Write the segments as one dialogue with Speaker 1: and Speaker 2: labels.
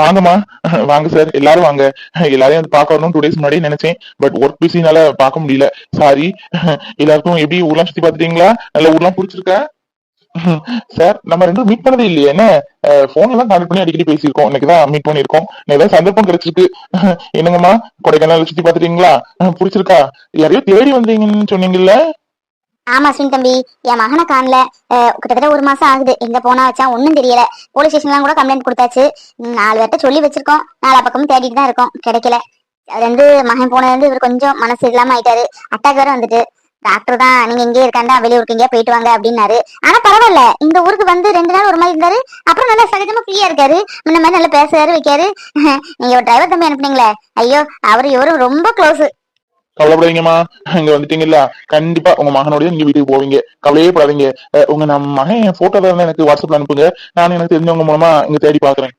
Speaker 1: வாங்கம்மா. வாங்க சார் எல்லாரும் வாங்க. எல்லாரையும் வந்து பார்க்க வரணும் டூ டேஸ் முன்னாடி நினைச்சேன். பட் ஒர்க் பிஸினால பார்க்க முடியல. சாரி எல்லாருக்கும் எப்படி ஊர்லாம் சுத்தி பார்த்துட்டீங்களா? நல்ல ஊர்லாம் பிடிச்சிருக்கா? சார் நம்ம ரெண்டும் மீட் பண்ணதே இல்லையே. என்ன? போன்ல எல்லாம் கான்டக்ட் பண்ணி அடிக்கடி பேசியிருக்கோம். இன்னைக்கு தான் மீட் பண்ணியிருக்கோம். ஏதாவது சந்தர்ப்பம் கிடைச்சிருக்கு. என்னங்கம்மா? கொடைக்கானல் சுத்தி பாத்துட்டீங்களா பிடிச்சிருக்கா? யாரையோ தேடி வந்தீங்கன்னு சொன்னீங்கல்ல?
Speaker 2: ஆமா சுனி தம்பி. என் மகனை காணல. கிட்டத்தட்ட ஒரு மாசம் ஆகுது. எங்க போனா வச்சா ஒன்னும் தெரியல. போலீஸ் ஸ்டேஷன்லாம் கூட கம்ப்ளைண்ட் கொடுத்தாச்சு. நாலு பேர்ட்ட சொல்லி வச்சிருக்கோம். நாலா பக்கமும் தேடிட்டு தான் இருக்கோம். கிடைக்கல. அது வந்து மகன் போனது வந்து இவர் கொஞ்சம் மனசு இல்லாம ஆயிட்டாரு. அட்டாக் வேற வந்துட்டு. டாக்டர் தான் நீங்க இங்கே இருக்காண்டா? வெளியூருக்கு எங்கேயா போயிட்டு வாங்க அப்படின்னாரு. ஆனா பரவாயில்ல. இந்த ஊருக்கு வந்து ரெண்டு நாள் ஒரு மாதிரி இருந்தாரு. அப்புறம் நல்லா சகஜமா ஃப்ரீயா இருக்காரு. முன்ன மாதிரி நல்லா பேசுறாரு வைக்காரு. நீங்க ஒரு டிரைவர் தம்பி அனுப்புனீங்களே. ஐயோ அவரு இவரும் ரொம்ப க்ளோஸ்
Speaker 1: கவலைப்படாதீங்கம்மா இங்க வந்துட்டீங்கல்ல. கண்டிப்பா உங்க மகனோடய நீங்க வீட்டுக்கு போவீங்க. கவலையே படாதீங்க. உங்க நம்ம மகன் போட்டோ தான் எனக்கு வாட்ஸ்அப்ல அனுப்புங்க. நான் எனக்கு தெரிஞ்சவங்க மூலமா இங்க தேடி பாக்குறேன்.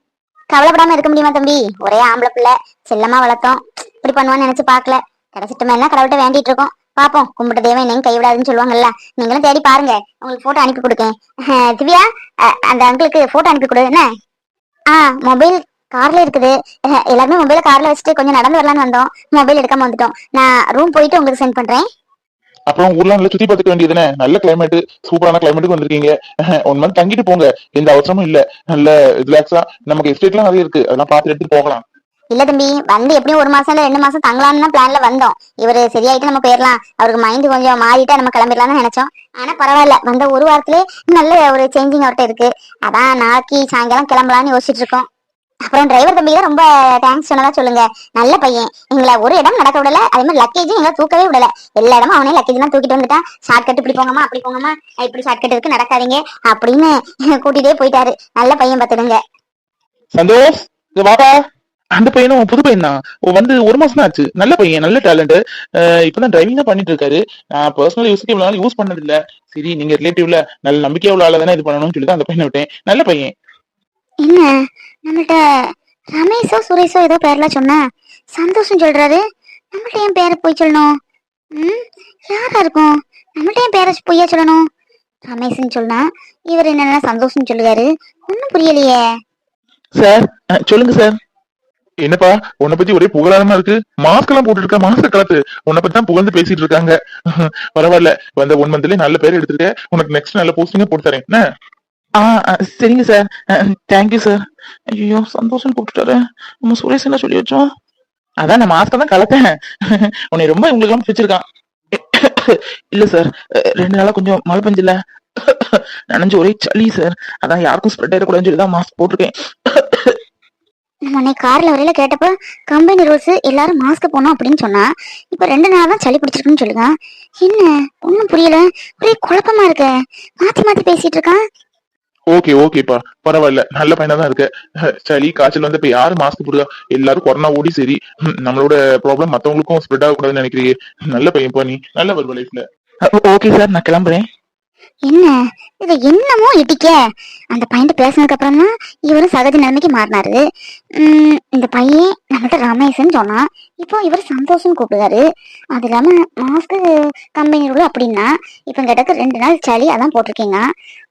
Speaker 2: கவலைப்படாம இருக்க முடியுமா தம்பி? ஒரே ஆம்பளை பிள்ளை. செல்லமா வளர்த்தோம். இப்படி பண்ணுவான்னு நினைச்சு பாக்கல கிடைச்சிட்டுமே எல்லாம் கடவுள்கிட்ட வேண்டிட்டு இருக்கோம். பாப்போம். கும்பிட்ட தெய்வம் என்னையும் கைவிடாதுன்னு சொல்லுவாங்கல்ல. நீங்களும் தேடி பாருங்க. உங்களுக்கு போட்டோ அனுப்பி கொடுக்கேன். திவ்யா அஹ், அந்த அங்கிளுக்கு போட்டோ அனுப்பி கொடு. என்ன? ஆ மொபைல் கார்ல இருக்குது. எல்லாருமே மொபைல கார்ல வச்சுட்டு கொஞ்சம் நடந்து வரலான்னு வந்தோம். மொபைல் எடுக்காம வந்துட்டோம். நான் ரூம் போயிட்டு உங்களுக்கு சென்ட் பண்றேன்.
Speaker 1: அப்புறம் ஊர்ல நல்லா சுத்தி பார்த்துக்க வேண்டியதுதானே நல்ல கிளைமேட் சூப்பரான கிளைமேட்டுக்கு வந்திருக்கீங்க. ஒன் மந்த் தங்கிட்டு போங்க. எந்த அவசரமும் இல்ல. நல்ல ரிலாக்ஸா நமக்கு எஸ்டேட்லாம் நிறைய இருக்கு. அதெல்லாம் பார்த்து எடுத்துட்டு போகலாம்.
Speaker 2: இல்ல தம்பி வந்து எப்படியும் ஒரு மாசம் இல்ல ரெண்டு மாசம் தங்கலாம்னு பிளான்ல வந்தோம். இவரு சரியாயிட்டு நம்ம போயிடலாம் அவருக்கு மைண்ட் கொஞ்சம் மாறிட்டா நம்ம கிளம்பிடலாம்னு நினைச்சோம். ஆனா பரவாயில்ல. வந்த ஒரு வாரத்திலே நல்ல ஒரு சேஞ்சிங் அவர்கிட்ட இருக்கு. அதான் நாளைக்கு சாயங்காலம் கிளம்பலாம்னு யோசிச்சுட்டு இருக்கோம். அப்புறம் டிரைவர் தம்பி தான் ரொம்ப தேங்க்ஸ் சொன்னதா சொல்லுங்க. நல்ல பையன். எங்களை ஒரு இடம் நடக்க விடல. அதே மாதிரி லக்கேஜும் எங்களை தூக்கவே விடல. எல்லா இடமும் அவனே லக்கேஜ் எல்லாம் தூக்கிட்டு வந்துட்டான் ஷார்ட் கட் இப்படி போங்கம்மா அப்படி போங்கம்மா. இப்படி ஷார்ட் கட் இருக்கு நடக்காதீங்க. அப்படின்னு கூட்டிட்டே போயிட்டாரு. நல்ல பையன் பார்த்துடுங்க
Speaker 1: சந்தோஷ் வாப்பா. அந்த பையனும் புது பையன் தான். வந்து ஒரு மாசம் தான் ஆச்சு. நல்ல பையன் நல்ல டேலண்ட் இப்பதான் டிரைவிங் தான் பண்ணிட்டு இருக்காரு. நான் பர்சனல் யூஸ்க்கு இவ்வளவு யூஸ் பண்ணது இல்ல சரி நீங்க ரிலேட்டிவ்ல நல்ல நம்பிக்கை உள்ள ஆள தானே இது பண்ணணும்னு சொல்லி தான் அந்த பையனை விட்டேன். நல்ல பையன்.
Speaker 2: என்ன? நம்மள்ட்ட ரமேஷோ சுரேஷோ ஏதோ பேர்லாம் சொன்ன. சந்தோஷம் சொல்றாரு. நம்மள்ட்ட ஏன் பேரை போய் சொல்லணும்? ம்? யாரா இருக்கும்? நம்மள்ட்ட ஏன் பேரை பொய்யா சொல்லணும்? ரமேஷ்னு சொன்னா இவர் என்னன்னா சந்தோஷம் சொல்லுவாரு. ஒன்றும் புரியலையே.
Speaker 1: சார் சொல்லுங்க சார். என்னப்பா உன்னை பத்தி ஒரே புகழாரமா இருக்கு. மாஸ்க் எல்லாம் போட்டு இருக்க மாஸ்க் கலத்து உன்னை பத்தி தான் புகழ்ந்து பேசிட்டு இருக்காங்க. பரவாயில்ல. வந்த ஒன் மந்த்லயே நல்ல பேர் எடுத்துருக்க உனக்கு நெக்ஸ்ட் நல்ல போஸ்டிங்க போட்டு தரேன். என்ன? ஆ சரிங்க சார் தேங்க்யூ சார் ஐயோ சந்தோஷம் கூப்பிட்டுட்டாரு நம்ம சுரேஷ் என்ன சொல்லி வச்சோம்? அதான் நான் மாஸ்க தான் கலத்தேன் உன்னை ரொம்ப உங்களுக்கு பிடிச்சிருக்கான். இல்ல சார் ரெண்டு நாளா கொஞ்சம் மழை பெஞ்சில்ல நனைஞ்சு ஒரே சளி சார் அதான் யாருக்கும் ஸ்ப்ரெட் ஆயிடக்கூடாதுன்னு சொல்லி தான் மாஸ்க் போட்டிருக்கேன்.
Speaker 2: நம்ம அன்னைக்கு கார்ல வரையில கேட்டப்ப கம்பெனி ரூல்ஸ் எல்லாரும் மாஸ்க் போனோம் அப்படின்னு சொன்னா இப்ப ரெண்டு நாள் தான் சளி பிடிச்சிருக்குன்னு சொல்லுங்க. என்ன? ஒன்னும் புரியல. ஒரே குழப்பமா இருக்க. மாத்தி மாத்தி பேசிட்டு இருக்கான்.
Speaker 1: ஓகே ஓகேப்பா பரவாயில்ல. நல்ல பையனா தான் இருக்க. சளி காய்ச்சல் வந்து இப்ப யாரு மாஸ்க் போடுதா? எல்லாரும் கொரோனா ஓடி சரி. நம்மளோட ப்ராப்ளம் மத்தவங்களுக்கும் ஸ்ப்ரெட் ஆகக்கூடாதுன்னு நினைக்கிறீங்க. நல்ல பையன்ப்பா நீ. நல்ல வருவ லைஃப்ல ஓகே சார் நான் கிளம்புறேன்.
Speaker 2: என்ன? இது என்னமோ இடிக்க? அந்த பையன் பேசினதுக்கு அப்புறம் தான் இவரும் சகஜ நிலைமைக்கு மாறினாரு. உம் இந்த பையன் நம்மகிட்ட ரமேஷ்னு சொன்னான். இப்போ இவர் சந்தோஷம் கூப்பிடுறாரு. அது இல்லாம மாஸ்க் கம்பெனி ரூல் அப்படின்னா இப்போ கிட்டக்கு ரெண்டு நாள் சளி அதான் போட்டிருக்கீங்க.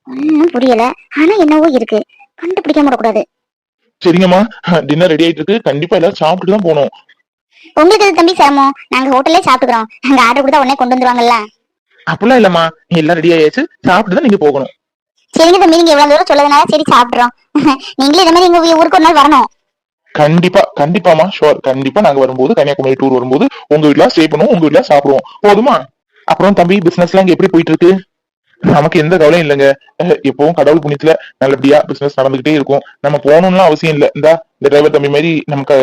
Speaker 2: ஒன்றும் புரியல. ஆனா என்னவோ இருக்கு. கண்டுபிடிக்க கூடாது
Speaker 1: சரிங்கம்மா. டின்னர் ரெடி ஆயிட்டு இருக்கு. கண்டிப்பா எல்லாரும் சாப்பிட்டு தான் போகணும்.
Speaker 2: உங்களுக்கு எது தம்பி சிரமம்? நாங்க ஹோட்டல்லே சாப்பிட்டுக்கிறோம். அங்க ஆர்டர் கொடுத்தா உடனே கொண்டு வந்துருவாங்கல்ல?
Speaker 1: அப்படிலாம் இல்லம்மா. எல்லாம் ரெடி ஆயாச்சு. சாப்பிட்டு தான் நீங்க போகணும்.
Speaker 2: சரிங்க தம்பி நீங்க இவ்வளவு தூரம் சொல்லதுனால சரி சாப்பிடுறோம் நீங்களே இந்த மாதிரி எங்க ஊருக்கு ஒரு நாள் வரணும்.
Speaker 1: கண்டிப்பா கண்டிப்பாமா ஷோர் கண்டிப்பா நாங்க வரும்போது கன்னியாகுமரி டூர் வரும்போது உங்க வீட்ல ஸ்டே பண்ணுவோம் உங்க வீட்ல சாப்பிடுவோம். போதுமா? அப்புறம் தம்பி பிசினஸ் எல்லாம் இங்க எப்படி போயிட்டு இருக்கு? நமக்கு எந்த கவலையும் இல்லைங்க. எப்பவும் கடவுள் புண்ணியத்துல நல்லபடியா பிசினஸ் நடந்துகிட்டே இருக்கும். நம்ம போகணும்லாம் அவசியம் இல்லை. இந்த இந்த டிரைவர் தம்பி மாதிரி நமக்கு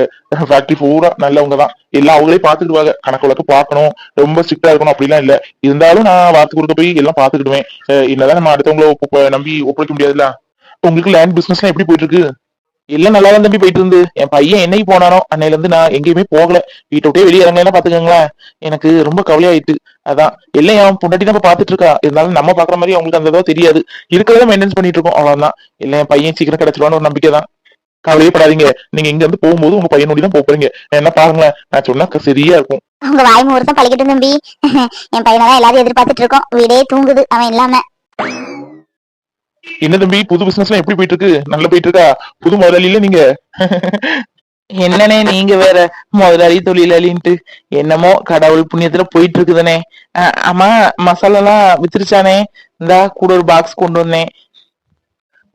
Speaker 1: ஃபேக்டரி பூரா நல்லவங்க தான். எல்லாம் அவங்களே பாத்துக்கிடுவாங்க கணக்கு வழக்கு பார்க்கணும். ரொம்ப ஸ்ட்ரிக்டா இருக்கணும். அப்படிலாம் இல்ல. இருந்தாலும் நான் வார்த்தை கொடுக்க போய் எல்லாம் பாத்துக்கிடுவேன் என்னதான் நம்ம அடுத்தவங்கள நம்பி ஒப்படைக்க முடியாதுல்ல. உங்களுக்கு லேண்ட் பிசினஸ் எப்படி போயிட்டு இருக்கு? எல்லாம் நல்லா தான் தம்பி போயிட்டு இருந்து என் பையன் என்னைக்கு போனானோ அன்னையில இருந்து நான் எங்கேயுமே போகல. வீட்டை விட்டே வெளியே இறங்கலாம் பாத்துக்கோங்களேன் எனக்கு ரொம்ப கவலையாயிட்டு. அதான். எல்லாம் என் பொண்டாட்டி தான் பாத்துட்டு இருக்கா இருந்தாலும் நம்ம பாக்குற மாதிரி அவங்களுக்கு அந்த இதோ தெரியாது. இருக்கிறத மெயின்டைன்ஸ் பண்ணிட்டு இருக்கோம் அவ்வளவுதான். இல்ல என் பையன் சீக்கிரம் கிடைச்சிருவான்னு ஒரு நம்பிக்கை தான். கவலையே படாதீங்க நீங்க இங்க இருந்து போகும்போது உங்க பையனோட தான் போறீங்க என்ன பாருங்களேன். நான் சொன்னா சரியா இருக்கும்.
Speaker 2: உங்க வாய் முகூர்த்தம் பழகிட்டு தம்பி. என் பையனை தான் எல்லாரும் எதிர்பார்த்துட்டு இருக்கோம் வீடே தூங்குது. அவன் இல்லாம.
Speaker 1: என்ன தம்பி புது பிசினஸ்லாம் எப்படி போயிட்டு இருக்கு? நல்லா போயிட்டு இருக்கா? புது முதலாளி இல்ல நீங்க?
Speaker 3: என்னனே நீங்க வேற முதலாளி தொழிலாளின்ட்டு என்னமோ கடவுள் புண்ணியத்துல போயிட்டு இருக்குதுனே ஆமா மசாலா எல்லாம் வித்துருச்சானே இந்தா கூட ஒரு பாக்ஸ் கொண்டு வந்தேன்.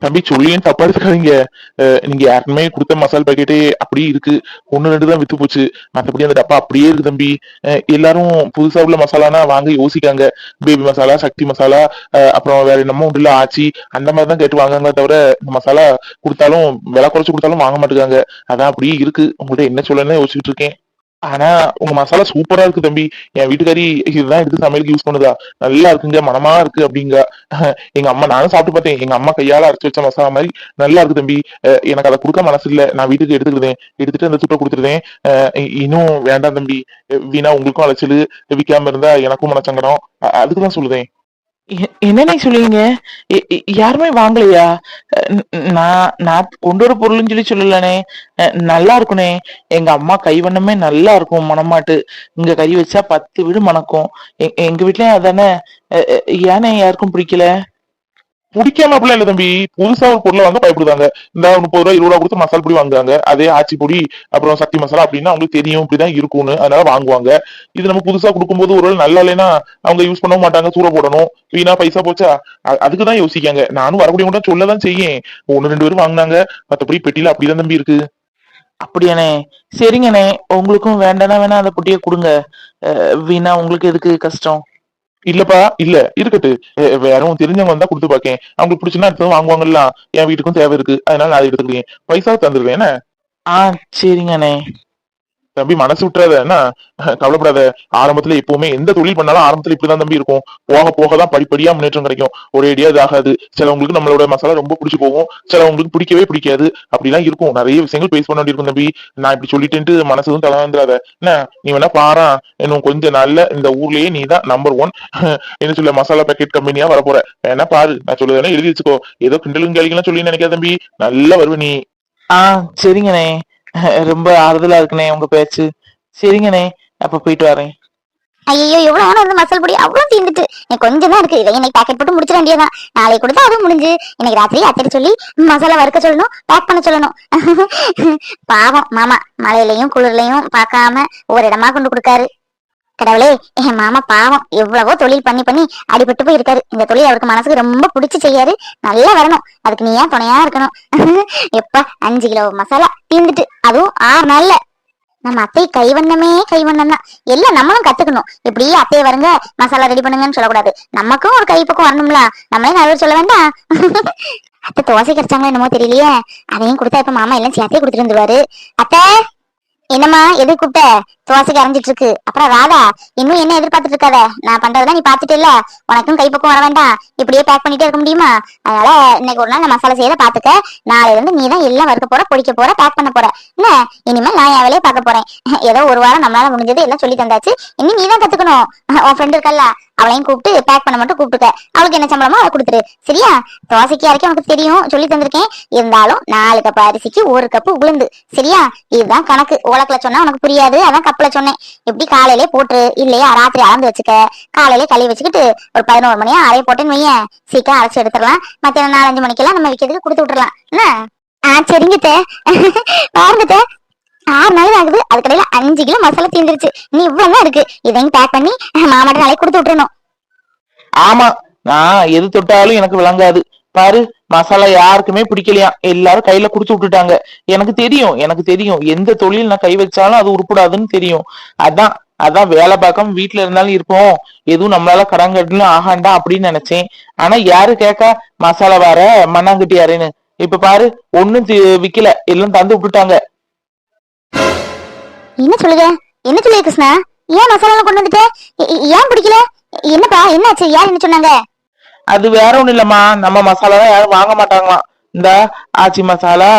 Speaker 1: தம்பி சொல்லியும் தப்பா எடுத்துக்காதீங்க நீங்க யாருக்குமே கொடுத்த மசால் பாக்கெட்டே அப்படியே இருக்கு. ஒன்னு ரெண்டு தான் வித்து போச்சு. மற்றபடி அந்த டப்பா அப்படியே இருக்கு தம்பி. எல்லாரும் புதுசா உள்ள மசாலானா வாங்க யோசிக்காங்க. பேபி மசாலா சக்தி மசாலா அப்புறம் வேற என்னமோ உண்டு ஆச்சி அந்த மாதிரி தான் கேட்டு வாங்காங்களே தவிர இந்த மசாலா கொடுத்தாலும் விலை குறைச்சு கொடுத்தாலும் வாங்க மாட்டேங்காங்க அதான் அப்படியே இருக்கு. உங்கள்கிட்ட என்ன சொல்லணும்னு யோசிச்சுட்டு இருக்கேன். ஆனா உங்க மசாலா சூப்பரா இருக்கு தம்பி. என் வீட்டுக்காரி இதுதான் எடுத்து சமையலுக்கு யூஸ் பண்ணுதா. நல்லா இருக்குங்க மனமா இருக்கு அப்படிங்க. எங்க அம்மா நானும் சாப்பிட்டு பார்த்தேன். எங்க அம்மா கையால அரைச்சு வச்ச மசாலா மாதிரி நல்லா இருக்கு தம்பி. எனக்கு அதை கொடுக்க மனசு இல்ல. நான் வீட்டுக்கு எடுத்துக்கிட்டேன் எடுத்துட்டு அந்த துட்டை கொடுத்துருந்தேன் இன்னும் வேண்டாம் தம்பி. வீணா உங்களுக்கும் அழைச்சலு விற்காம இருந்தா எனக்கும் மனசங்கடம் அதுக்குதான் சொல்லுதேன்.
Speaker 3: எ- என்னண்ணே சொல்லுவீங்க? யாருமே வாங்கலையா? நான் நான் கொண்டு வர பொருள்னு சொல்லி சொல்லலனே. நல்லா இருக்குனே. எங்க அம்மா கைவண்ணமே நல்லா இருக்கும் மணமாட்டு. இங்க கறி வச்சா பத்து வீடு மணக்கும். எங்க வீட்லயும் அதானே. ஏனே யாருக்கும் பிடிக்கல?
Speaker 1: பிடிக்காம அப்படிலாம் இல்ல தம்பி. புதுசா ஒரு பொருளை வாங்க பயப்படுதாங்க இந்த முப்பது ரூபா இருபது ரூபா கொடுத்து மசாலா பொடி வாங்குறாங்க. அதே ஆச்சி பொடி அப்புறம் சக்தி மசாலா அப்படின்னா அவங்களுக்கு தெரியும். இப்படிதான் இருக்கும்னு அதனால வாங்குவாங்க. இது நம்ம புதுசா கொடுக்கும்போது ஒரு நல்லா இல்லைன்னா அவங்க யூஸ் பண்ணவும் மாட்டாங்க. சூற போடணும். வீணா பைசா போச்சா? அதுக்குதான் யோசிக்காங்க. நானும் வரக்கூடிய கூட சொல்லதான் செய்யேன். ஒன்னு ரெண்டு பேரும் வாங்கினாங்க. மத்தபடி பெட்டியில அப்படிதான் தம்பி இருக்கு.
Speaker 3: அப்படியாண்ணே. சரிங்கண்ணே. உங்களுக்கும் வேண்டானா வேணா அந்த பொட்டியை கொடுங்க. வீணா உங்களுக்கு எதுக்கு கஷ்டம்?
Speaker 1: இல்லப்பா இல்ல. இருக்கட்டு. வேறவும் வேற தெரிஞ்சவங்க வந்தா கொடுத்து பாக்கேன். அவங்களுக்கு பிடிச்சுன்னா அடுத்தது வாங்குவாங்கல்ல. என் வீட்டுக்கும் தேவை இருக்கு. அதனால நான் அதை எடுத்துக்கிறேன் பைசா தந்துருவேன் என்ன?
Speaker 3: ஆ சரிங்கண்ணே.
Speaker 1: தம்பி மனசு விட்டுறாத என்ன? கவலைப்படாத. ஆரம்பத்துல எப்பவுமே எந்த தொழில் பண்ணாலும் ஆரம்பத்துல இப்படிதான் தம்பி இருக்கும். போக போக தான் படிப்படியா முன்னேற்றம் கிடைக்கும். ஒரேடியா இது ஆகாது. சிலவங்களுக்கு நம்மளோட மசாலா ரொம்ப பிடிச்சு போகும். சிலவங்களுக்கு பிடிக்கவே பிடிக்காது. அப்படிலாம் இருக்கும். நிறைய விஷயங்கள் பேஸ் பண்ண வேண்டியிருக்கும் தம்பி. நான் இப்படி சொல்லிட்டேன்ட்டு மனசு தலை வந்துடாத என்ன? நீ வேணா பாரா. இன்னும் கொஞ்ச நாள்ல இந்த ஊர்லயே நீ தான் நம்பர் ஒன் என்ன சொல்ல மசாலா பேக்கெட் கம்பெனியா வரப்போற. வேணா பாரு. நான் சொல்லுறதுனா எழுதி வச்சுக்கோ. ஏதோ கிண்டலும் கேளிக்கலாம் சொல்லி நினைக்காத தம்பி. நல்லா வருவ நீ.
Speaker 3: ஆ சரிங்கண்ணே. ரொம்ப ஆறுதலா இருக்குண்ணே உங்க பேச்சு. சரிங்கண்ணே அப்ப போயிட்டு வரேன்.
Speaker 2: ஐயோ எவ்வளவு ஆனா வந்து மசால் பொடி அவ்வளவு தீர்ந்துட்டு எனக்கு கொஞ்சம் தான் இருக்கு. இதை இன்னைக்கு பேக்கெட் போட்டு முடிச்சிட வேண்டியதான் நாளைக்கு கொடுத்தா அதுவும் முடிஞ்சு. இன்னைக்கு ராத்திரி அத்தடி சொல்லி மசாலா வறுக்க சொல்லணும் பேக் பண்ண சொல்லணும். பாவம் மாமா மழையிலையும் குளிர்லையும் பார்க்காம ஒரு இடமா கொண்டு கொடுக்காரு. கடவுளே என் மாமா பாவம் எவ்வளவோ தொழில் பண்ணி பண்ணி அடிபட்டு போய் இருக்காரு இந்த தொழில் அவருக்கு மனசுக்கு ரொம்ப பிடிச்சி செய்யாரு நல்லா வரணும். அதுக்கு நீ ஏன் துணையா இருக்கணும்? எப்ப அஞ்சு கிலோ மசாலா தீர்ந்துட்டு அதுவும் ஆறு நாள்ல. நம்ம அத்தை கைவண்ணமே கைவண்ணம் தான். எல்லாம் நம்மளும் கத்துக்கணும். இப்படி அத்தையை வருங்க மசாலா ரெடி பண்ணுங்கன்னு சொல்லக்கூடாது. நமக்கும் ஒரு கைப்பக்கம் வரணும்ல. நம்மளே நிறைய சொல்ல வேண்டாம். அத்தை தோசை கிடைச்சாங்களோ என்னமோ தெரியலையே. அதையும் கொடுத்தா இப்ப மாமா எல்லாம் சேர்த்தே கொடுத்துட்டு வந்துருவாரு. அத்தை! என்னம்மா எது கூப்பிட்ட? தோசைக்கு அரைஞ்சிட்டு இருக்கு அப்புறம் ராதா இன்னும் என்ன எதிர்பார்த்துட்டு இருக்காத நான் பண்றதெல்லாம் நீ பாத்துட்டு இல்ல உனக்கும் கைப்பக்கம் வர வேண்டாம். இப்படியே பேக் பண்ணிட்டே இருக்க முடியுமா? அதனால இன்னைக்கு ஒரு நாள் நான் மசாலா செய்யத பாத்துக்க நாளைல இருந்து நீ தான் எல்லாம் வறுக்க போற பொடிக்க போற பேக் பண்ண போற. என்ன? இனிமேல் நான் என் வேலையை பார்க்க போறேன். ஏதோ ஒரு வாரம் நம்மளால முடிஞ்சது எல்லாம் சொல்லி தந்தாச்சு. இனி நீ தான் கத்துக்கணும். உன் ஃப்ரெண்ட் இருக்கல்ல அவளையும் கூப்பிட்டு பேக் பண்ண மட்டும் கூப்பிட்டுக்க. அவளுக்கு என்ன சம்பளமோ அதை கொடுத்துரு. சரியா? தோசைக்கு அரைக்க உனக்கு தெரியும். சொல்லி தந்திருக்கேன். இருந்தாலும் நாலு கப் அரிசிக்கு ஒரு கப்பு உளுந்து. சரியா? இதுதான் கணக்கு. ஓலக்கல சொன்னா உனக்கு புரியாது. அதான் கப்புல சொன்னேன். இப்படி காலையிலே போட்டுரு. இல்லையா? ராத்திரி அளந்து வச்சுக்க. காலையிலே கழுவி வச்சுக்கிட்டு ஒரு பதினோரு மணியா அரைய போட்டேன்னு வையேன். சீக்கிரம் அரைச்சு எடுத்துடலாம். மத்தியானம் நாலஞ்சு மணிக்கெல்லாம் நம்ம விற்கிறதுக்கு கொடுத்து விட்டுறலாம். என்ன? ஆ சரிங்க தே. பாருங்க ஆறு நாள் ஆகுது. அதுக்கடையில அஞ்சு கிலோ மசாலா தீர்ந்துருச்சு நீ இவ்வளவு தான் இருக்கு. இதையும் பேக் பண்ணி மாமாட்ட நாளைக்கு கொடுத்து விட்டுறணும்.
Speaker 3: ஆமா. நான் எது தொட்டாலும் எனக்கு விளங்காது. பாரு மசாலா யாருக்குமே பிடிக்கலையா? எல்லாரும் கையில குடுத்து விட்டுட்டாங்க. எனக்கு தெரியும் எனக்கு தெரியும். எந்த தொழில் நான் கை வச்சாலும் அது உருப்படாதுன்னு தெரியும். அதான் அதான் வேலை பார்க்காம வீட்டுல இருந்தாலும் இருப்போம். எதுவும் நம்மளால கடன் கட்டணும் ஆகாண்டா அப்படின்னு நினைச்சேன். ஆனா யாரு கேட்கா மசாலா வேற மண்ணாங்கட்டி யாருன்னு இப்ப பாரு ஒண்ணும் தி- விக்கல. எல்லாம் தந்து விட்டுட்டாங்க.
Speaker 2: என்ன சொல்லுங்க என்ன சொல்லுங்க கிருஷ்ணா? ஏன் மசாலா கொண்டு வந்துட்ட? ஏன் பிடிக்கல? என்னப்பா என்னாச்சு? யார் என்ன சொன்னாங்க?
Speaker 3: அது வேற ஒண்ணும் இல்லம்மா. நம்ம மசாலா யாரும் வாங்க மாட்டாங்களாம். இந்த ஆச்சி மசாலா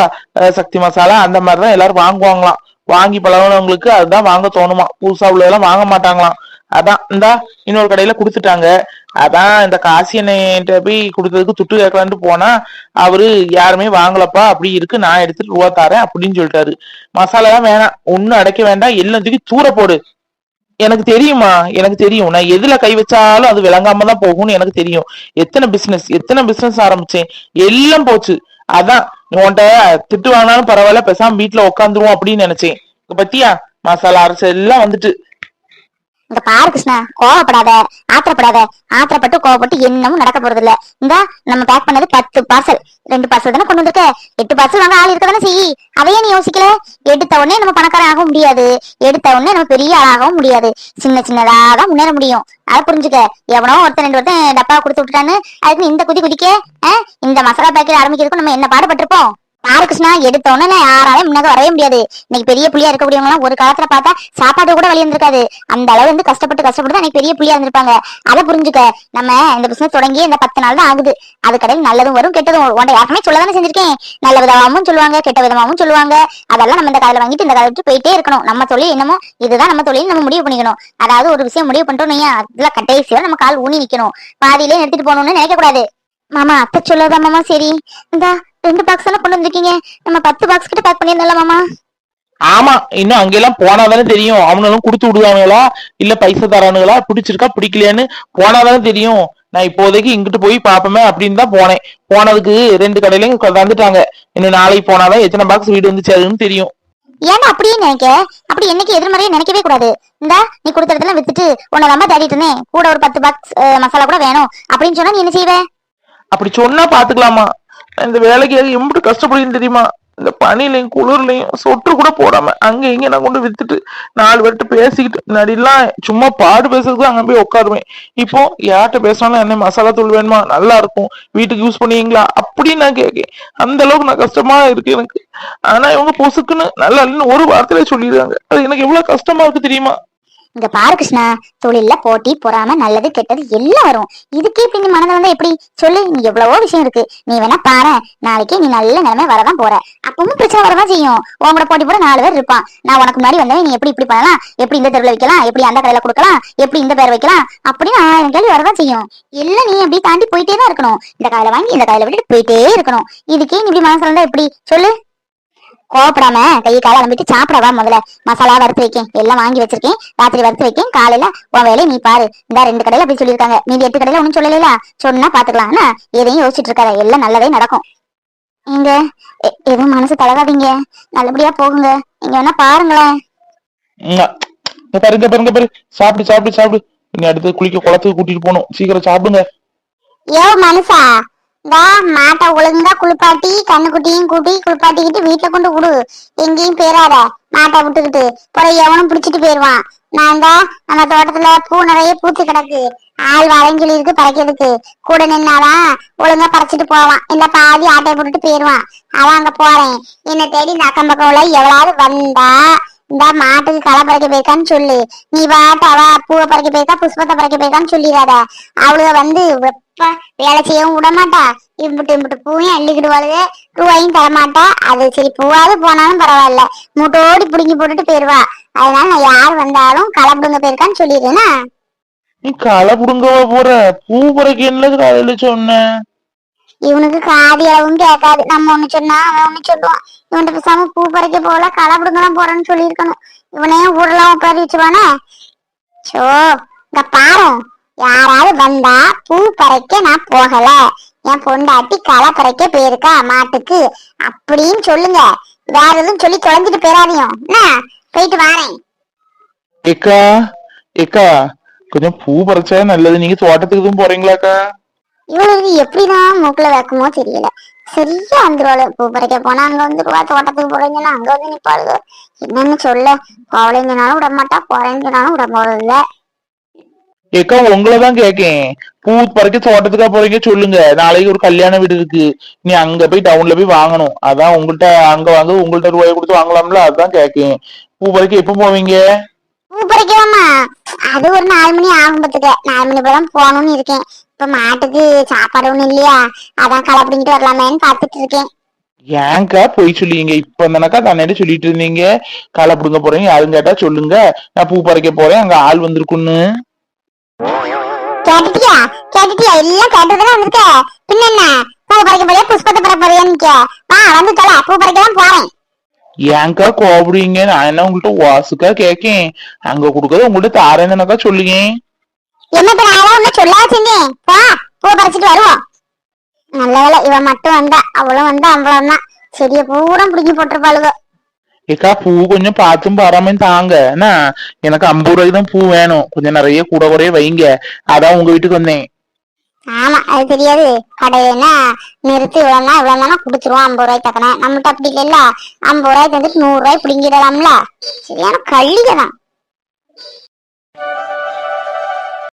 Speaker 3: சக்தி மசாலா அந்த மாதிரிதான் எல்லாரும் வாங்குவாங்களாம். வாங்கி பழகினவங்களுக்கு அதுதான் வாங்க தோணுமா புதுசா உள்ளதெல்லாம் வாங்க மாட்டாங்களாம். அதான் இந்தா இன்னொரு கடையில குடுத்துட்டாங்க. அதான் இந்த காசி எண்ணெய்கிட்ட போய் கொடுத்ததுக்கு துட்டு கேட்கலான்ட்டு போனா அவரு யாருமே வாங்கலப்பா அப்படி இருக்கு நான் எடுத்துட்டு ரூபா தரேன் அப்படின்னு சொல்லிட்டாரு. மசாலா தான் வேணாம் ஒன்னும் அடைக்க வேண்டாம் எல்லாத்துக்கும் தூர போடு. எனக்கு தெரியுமா எனக்கு தெரியும். நான் எதுல கை வச்சாலும் அது விளங்காம தான் போகும்னு எனக்கு தெரியும். எத்தனை பிசினஸ் எத்தனை பிசினஸ் ஆரம்பிச்சேன். எல்லாம் போச்சு. அதான் உன்கிட்ட திட்டு வாங்கினாலும் பரவாயில்ல பெசாம வீட்டுல உட்காந்துருவோம் அப்படின்னு நினைச்சேன். பத்தியா மசாலா அரைச்சு எல்லாம் வந்துட்டு.
Speaker 2: இங்க பாரு கிருஷ்ணா கோவப்படாத ஆத்திரப்படாத ஆத்திரப்பட்டு கோவப்பட்டு என்னமும் நடக்க போறது இல்ல இந்த நம்ம பேக் பண்ணது பத்து பார்சல் ரெண்டு பார்சல் தானே கொண்டு வந்திருக்க? எட்டு பார்சல் வாங்க ஆள் இருக்க தானே செய்யி. அதையே நீ யோசிக்கல? எடுத்த உடனே நம்ம பணக்காரன் ஆகவும் முடியாது. எடுத்த உடனே நம்ம பெரிய ஆளாகவும் முடியாது. சின்ன சின்னதா தான் முன்னேற முடியும். அதை புரிஞ்சுக்க. எவனோ ஒருத்தன் ரெண்டு ஒருத்தன் டப்பா கொடுத்து விட்டுட்டான்னு அதுக்கு இந்த குதி குதிக்க இந்த மசாலா பேக்கெட் ஆரம்பிக்கிறதுக்கு நம்ம என்ன பாடுபட்டிருப்போம்? பாரு கிருஷ்ணா எடுத்த உடனே யாராலையும் முன்னாக வரவே முடியாது. இன்னைக்கு பெரிய புள்ளியா இருக்கக்கூடியவங்க எல்லாம் ஒரு காலத்துல பார்த்தா சாப்பாடு கூட வழி இருந்திருக்காது அந்த அளவு வந்து கஷ்டப்பட்டு கஷ்டப்பட்டு தான் பெரிய புள்ளியா இருந்திருப்பாங்க. அதை புரிஞ்சுக்க நம்ம இந்த பிசினஸ் தொடங்கி இந்த பத்து நாள் தான் ஆகுது. அது கடையில் நல்லதும் வரும் கெட்டதும் வரும். உன்ட யாருமே சொல்ல தானே செஞ்சிருக்கேன். நல்ல விதமாவும் சொல்லுவாங்க கெட்ட விதமாவும் சொல்லுவாங்க. அதெல்லாம் நம்ம இந்த காலையில் வாங்கிட்டு இந்த காலத்துக்கு போயிட்டே இருக்கணும். நம்ம தொழில் என்னமோ இதுதான் நம்ம தொழில் நம்ம முடிவு பண்ணிக்கணும். அதாவது ஒரு விஷயம் முடிவு பண்ணிட்டோம் வையேன், அதுல கடைசியா நம்ம கால் ஊனி நிக்கணும். பாதியிலே நிறுத்திட்டு போகணும்னு நினைக்க கூடாது மாமா அத்தை சொல்லதா மாமா சரி? இந்த ரெண்டு பாக்ஸ் எல்லாம் கொண்டு வந்திருக்கீங்க? நம்ம பத்து பாக்ஸ் கிட்ட பேக் பண்ணியிருந்தோம்ல மாமா.
Speaker 3: ஆமா இன்னும் அங்கெல்லாம் போனாதானே தெரியும். அவனும் கொடுத்து விடுவானுங்களா? இல்ல பைசா தரானுங்களா? பிடிச்சிருக்கா பிடிக்கலையான்னு போனாதானே தெரியும். நான் இப்போதைக்கு இங்கிட்டு போய் பாப்போமே அப்படின்னு தான் போனேன். போனதுக்கு ரெண்டு கடையிலயும் கொ- தந்துட்டாங்க இன்னும் நாளைக்கு போனாதான் எத்தனை பாக்ஸ் வீடு வந்து சேருன்னு தெரியும்.
Speaker 2: ஏன்னா அப்படியே நினைக்க. அப்படி என்னைக்கு எதிர்மறையா நினைக்கவே கூடாது. இந்த நீ கொடுத்த இடத்துல வித்துட்டு உன்னை ரொம்ப தேடிட்டு இருந்தேன். கூட ஒரு பத்து பாக்ஸ் மசாலா கூட வேணும். அப்படின்னு சொன்னா நீ என்ன செய்வ?
Speaker 3: அப்படி சொன்னா பாத்துக்கலாமா? இந்த வேலைக்கு எம்பிட்டு கஷ்டப்படுறேன்னு தெரியுமா? இந்த பனிலையும் குளிர்லையும் சொட்டு கூட போடாம அங்க இங்க நான் கொண்டு வித்துட்டு நாலு பேர்கிட்ட பேசிக்கிட்டு முன்னாடிலாம் சும்மா பாடு பேசுறதுக்கு அங்க போய் உட்காருவேன் இப்போ யார்கிட்ட பேசினாலும் என்ன மசாலா தூள் வேணுமா? நல்லா இருக்கும். வீட்டுக்கு யூஸ் பண்ணுவீங்களா அப்படின்னு நான் கேட்கேன். அந்த அளவுக்கு நான் கஷ்டமா இருக்கு எனக்கு. ஆனா இவங்க பொசுக்குன்னு நல்லா இல்லைன்னு ஒரு வார்த்தையில சொல்லிடுறாங்க அது எனக்கு எவ்வளவு கஷ்டமா இருக்கு தெரியுமா?
Speaker 2: இங்க பாரு கிருஷ்ணா தொழில்ல போட்டி பொறாம நல்லது கெட்டது எல்லாம் வரும். இதுக்கே இப்படி நீ மனதை வந்து எப்படி சொல்லு? நீ எவ்வளவோ விஷயம் இருக்கு. நீ வேணா பாரு. நாளைக்கு நீ நல்ல நிலைமை வரதான் போற. அப்பவும் பிரச்சனை வரதான் செய்யும். உங்களோட போட்டி போட நாலு பேர் இருப்பான். நான் உனக்கு முன்னாடி வந்தவன் நீ எப்படி இப்படி பண்ணலாம்? எப்படி இந்த தெருவில் வைக்கலாம் எப்படி அந்த கடையில கொடுக்கலாம்? எப்படி இந்த பேர் வைக்கலாம்? அப்படின்னு ஆயிரம் கேள்வி வரதான் செய்யும். எல்லாம் நீ அப்படி தாண்டி போயிட்டே தான் இருக்கணும். இந்த காயில வாங்கி இந்த காயில விட்டுட்டு போயிட்டே இருக்கணும். இதுக்கே நீ இப்படி மனசுல இருந்தா எப்படி? சொல்லு. கோவப்படாம கை கால அலம்பிட்டு சாப்பிடவா முதல்ல. மசாலா வறுத்து வைக்கேன். எல்லாம் வாங்கி வச்சிருக்கேன். ராத்திரி வறுத்து வைக்கேன். காலையில உன் வேலையை நீ பாரு. இந்த ரெண்டு கடையில அப்படி சொல்லியிருக்காங்க. மீதி எட்டு கடையில ஒன்னும் சொல்லல சொன்னா பாத்துக்கலாம். ஆனா எதையும் யோசிச்சுட்டு இருக்காத. எல்லாம் நல்லதே நடக்கும். நீங்க எதுவும் மனசு தளராதீங்க. நல்லபடியா போகுங்க. நீங்க வேணா பாருங்களேன்.
Speaker 3: ம்ம். இங்க பாரு. சாப்பிடு சாப்பிடு சாப்பிடு. இனி அடுத்து குளிக்க குளத்துக்கு கூட்டிட்டு போகணும். சீக்கிரம் சாப்பிடுங்க.
Speaker 2: யோ மனுஷா. இந்த மாட்டை ஒழுங்கா குளிப்பாட்டி கண்ணுக்குட்டியும் கூட்டி குளிப்பாட்டிக்கிட்டு வீட்டுல கொண்டு விடு. எங்கேயும் பேராத. மாட்டை விட்டுக்கிட்டு அப்புறம் எவனும் பிடிச்சிட்டு போயிருவான். நான் தான் நம்ம தோட்டத்துல பூ நிறைய பூத்து கிடக்கு. ஆள் வளைஞ்சொலி இருக்கு பறைக்கிறதுக்கு. கூட நின்னாதான் ஒழுங்கா பறிச்சிட்டு போவான். இல்ல பாதி ஆட்டை போட்டுட்டு போயிருவான். அதான் அங்க போறேன். என்னை தேடி இந்த அக்கம் பக்கம் உள்ள எவ்வளவு வந்தா இந்த மாட்டுக்கு களை பறிக்க போயிருக்கான்னு சொல்லு. நீ பாட்டு அவ பூவை பறிக்க போயிருக்கா புஷ்பத்தை பறிக்க போயிருக்கான்னு சொல்லிடாத. அவளுக வந்து வேலை செய்யவும் விட மாட்டா இம்புட்டு இம்புட்டு பூவையும் அள்ளிக்கிடுவாளுக. ரூபாயும் தர மாட்டா அது சரி பூவாவது போனாலும் பரவாயில்ல. மூட்டோடி புடுங்கி போட்டுட்டு போயிருவா. அதனால நான் யார் வந்தாலும் களை பிடுங்க போயிருக்கான்னு சொல்லிடுறேன்னா
Speaker 3: நீ களை புடுங்கவா போற? பூ பறக்க என்ன காலையில சொன்ன?
Speaker 2: இவனுக்கு காதி அளவும் கேட்காது. நம்ம ஒண்ணு சொன்னா அவன் ஒண்ணு சொல்லுவான். இவன்கிட்ட பேசாம பூ பறிக்க போகல களை பிடுங்க தான் போறேன்னு சொல்லியிருக்கணும். இவனையும் ஊரெல்லாம் உட்கார வச்சுவானே சோ இங்க பாரு. யாராவது வந்தா பூ பறிக்க நான் போகல. என் பொண்டாட்டி களை பறிக்க போயிருக்கா மாட்டுக்கு. அப்படின்னு சொல்லுங்க. வேற எதுவும் சொல்லி தொலைஞ்சிட்டு போயிடாதீங்க. என்ன? போயிட்டு வாரேன்.
Speaker 3: ஏக்கா ஏக்கா கொஞ்சம் பூ பறிச்சா நல்லது. நீங்க தோட்டத்துக்கு எதுவும் போறீங்களாக்கா?
Speaker 2: இவளுக்கு எப்படிதான் மூக்குல வைக்குமோ தெரியல. சரியா வந்துருவாளு. பூ பறிக்க போனா அங்க வந்துருவா தோட்டத்துக்கு போறீங்கன்னா அங்க வந்து நிப்பாளுங்க என்னன்னு சொல்ல. போவலைங்கனாலும் விட மாட்டா போறேங்கனாலும் விட போறது இல்ல
Speaker 3: ஏக்கா உங்களை தான் கேக்கேன் பூ பறிக்க தோட்டத்துக்கா போறீங்க சொல்லுங்க. நாளைக்கு ஒரு கல்யாண வீடு இருக்கு. நீ அங்க போய் டவுன்ல போய் வாங்கணும். அதான் உங்கள்ட்ட அங்க வாங்க உங்கள்ட்ட ரூபாய் கொடுத்து வாங்கலாம்ல அதான் கேக்கேன் பூ பறிக்க எப்ப போவீங்க?
Speaker 2: பூ பறிக்கலாமா? அது ஒரு நாலு மணி ஆகும் பத்துக்க. நாலு மணி போல போகணும்னு இருக்கேன். இப்ப மாட்டுக்கு சாப்பாடு ஒண்ணும் இல்லையா? அதான் களை பிடிங்கிட்டு வரலாமேன்னு பாத்துட்டு இருக்கேன்.
Speaker 3: ஏன்க்கா போய் சொல்லிங்க இப்ப தானக்கா தன்னிட்ட சொல்லிட்டு இருந்தீங்க. களை பிடுங்க போறீங்க யாரும் கேட்டா சொல்லுங்க. நான் பூ பறிக்க போறேன் அங்க ஆள் வந்திருக்குன்னு.
Speaker 2: கேட்டுட்டியா? கேட்டுட்டியா? எல்லாம் கேட்டதுல வந்திருக்க. பின்ன என்ன? பூ பறிக்க போறியா புஷ்பத்தை பறிக்க போறியான்னு வா வந்து தொலை. பூ பறிக்க தான் போறேன்.
Speaker 3: ஏன்க்கா கோபடுவீங்க நான் என்ன உங்கள்ட்ட வாசுக்கா கேக்கேன்? அங்க கொடுக்கறத உங்கள்ட்ட தாரேன்னு சொல்லுங்க?
Speaker 4: என்ன இப்ப நான் ஒண்ணு சொல்ல வச்சிருந்தேன் வா பூ பறிச்சிட்டு வருவோம். நல்ல வேலை இவன் மட்டும் வந்தா அவளும் வந்தா அவ்வளவுதான் செடியை பூரா பிடிங்கி போட்டிருப்பாளுக.
Speaker 3: ஏக்கா பூ கொஞ்சம் பார்த்தும் பாராமையும் தாங்க. என்ன? எனக்கு ஐம்பது ரூபாய்க்கு தான் பூ வேணும். கொஞ்சம் நிறைய கூட குறைய வைங்க. அதான் உங்க வீட்டுக்கு வந்தேன்.
Speaker 4: ஆமா அது தெரியாது. கடையிலன்னா நிறுத்தி இவ்வளவுனா இவ்வளவுனா குடுத்துருவோம். ஐம்பது ரூபாய் தக்கன. நம்மகிட்ட அப்படி இல்லைல்ல. ஐம்பது ரூபாய் தந்துட்டு நூறு ரூபாய் பிடிங்கிடலாம்ல. சரியான கள்ளிகதான்